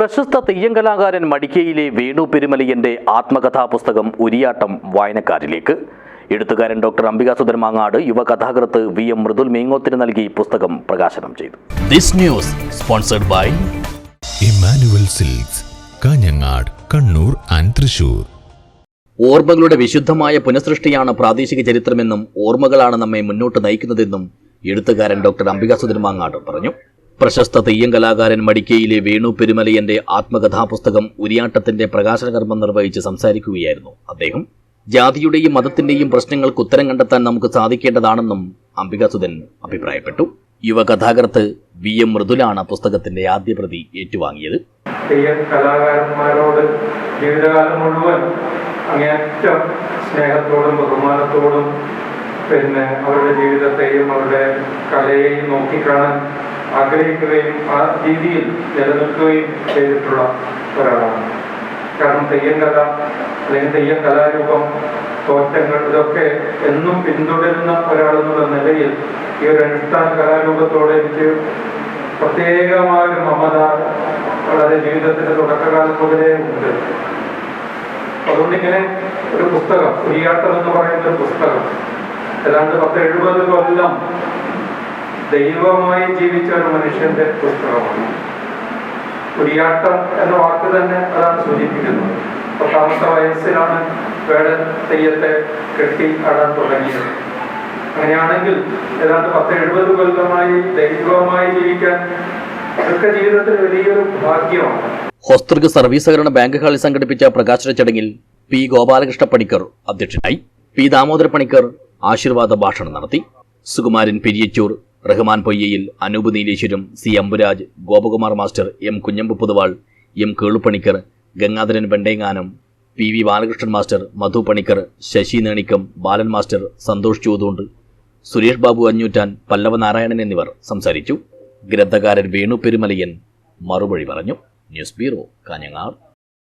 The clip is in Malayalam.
പ്രശസ്ത തെയ്യം കലാകാരൻ മടിക്കയിലെ വേണു പെരുമലയന്റെ ആത്മകഥാ പുസ്തകം ഉരിയാട്ടം വായനക്കാരിലേക്ക്. എഴുത്തുകാരൻ ഡോക്ടർ അംബികാസുധൻ മാങ്ങാട് യുവകഥാകൃത്ത് വി എം മൃദുൽ മേങ്ങോത്തിന് നൽകി പുസ്തകം പ്രകാശനം ചെയ്തു. This news sponsored by Emmanuel silks Kanhangad Kannur and Thrissur. ഓർമ്മകളുടെ വിശുദ്ധമായ പുനഃസൃഷ്ടിയാണ് പ്രാദേശിക ചരിത്രമെന്നും ഓർമ്മകളാണ് നമ്മെ മുന്നോട്ട് നയിക്കുന്നതെന്നും എഴുത്തുകാരൻ ഡോക്ടർ അംബികാസുധൻ മാങ്ങാട് പറഞ്ഞു. പ്രശസ്ത തെയ്യം കലാകാരൻ മടിക്കയിലെ വേണു പെരുമലയന്റെ ആത്മകഥാപുസ്തകം ഉരിയാട്ടത്തിന്റെ പ്രകാശന കർമ്മം നിർവഹിച്ച് സംസാരിക്കുകയായിരുന്നു അദ്ദേഹം. ജാതിയുടെയും മതത്തിന്റെയും പ്രശ്നങ്ങൾക്ക് ഉത്തരം കണ്ടെത്താൻ നമുക്ക് സാധിക്കേണ്ടതാണെന്നും അംബികാസുധൻ അഭിപ്രായപ്പെട്ടു. യുവ യുവകഥാകൃത്ത് വി എം മൃദുലാണ് പുസ്തകത്തിന്റെ ആദ്യ പ്രതി ഏറ്റുവാങ്ങിയത്. തെയ്യം കലാകാരന്മാരോട് മുഴുവൻ സ്നേഹത്തോടും ബഹുമാനത്തോടും പിന്നെ അവരുടെ ജീവിതത്തെയും അവരുടെ കലയെയും നോക്കിക്കാണാൻ ആഗ്രഹിക്കുകയും ആ രീതിയിൽ നിലനിൽക്കുകയും ചെയ്തിട്ടുള്ള ഒരാളാണ്. കാരണം തെയ്യം കല അല്ലെങ്കിൽ തെയ്യം കലാരൂപം തോറ്റങ്ങൾ ഇതൊക്കെ എന്നും പിന്തുടരുന്ന ഒരാളെന്നുള്ള നിലയിൽ ഈ ഒരു അനുഷ്ഠാന കലാരൂപത്തോട് എനിക്ക് പ്രത്യേകമായ ഒരു മമത വളരെ ജീവിതത്തിന്റെ തുടക്കകാലം മുതലേ ഉണ്ട്. അതുകൊണ്ട് ഇങ്ങനെ ഒരു പുസ്തകം കുരിയാട്ടം എന്ന് പറയുന്ന ഒരു പുസ്തകം ഏതാണ്ട് പത്ത് എഴുപത് കൊല്ലം ദൈവമായി ജീവിച്ച ഒരു മനുഷ്യന്റെ പുസ്തകമാണ്. കുടിയാട്ടം എന്ന വാക്ക് തന്നെ അതാണ് സൂചിപ്പിക്കുന്നത്. പത്താമത്തെ വയസ്സിലാണ് വേടൻ തെയ്യത്തെ കെട്ടി ആടാൻ തുടങ്ങിയത്. അങ്ങനെയാണെങ്കിൽ ഏതാണ്ട് പത്ത് എഴുപത് കൊല്ലമായി ദൈവമായി ജീവിക്കാൻ ഇതൊക്കെ ജീവിതത്തിൽ വലിയൊരു ഭാഗ്യമാണ്. ഹോസ്തൃക സർവീസ് സഹകരണ ബാങ്ക് ഹാളിൽ സംഘടിപ്പിച്ച പ്രകാശന ചടങ്ങിൽ പി ഗോപാലകൃഷ്ണ പണിക്കർ അധ്യക്ഷനായി പി ദാമോദര പണിക്കർ ആശീർവാദ ഭാഷണം നടത്തി Sukumaran Periyachur Rahman പൊയ്യയിൽ Anoop Nileshwaram C Ambooraj Gopakumar master M Kunhambu Puthuval M Kelupanicker Gangadharan Vendenganam P V Balakrishnan master Madhu Panicker Sasi Nenikkam Balan master Santhosh Chuthund Suresh Babu Anjootan Pallava Narayanan എന്നിവർ സംസാരിച്ചു. ഗ്രന്ഥകാരൻ വേണു പെരുമലയൻ മറുപടി പറഞ്ഞു. News bureau Kanhangad.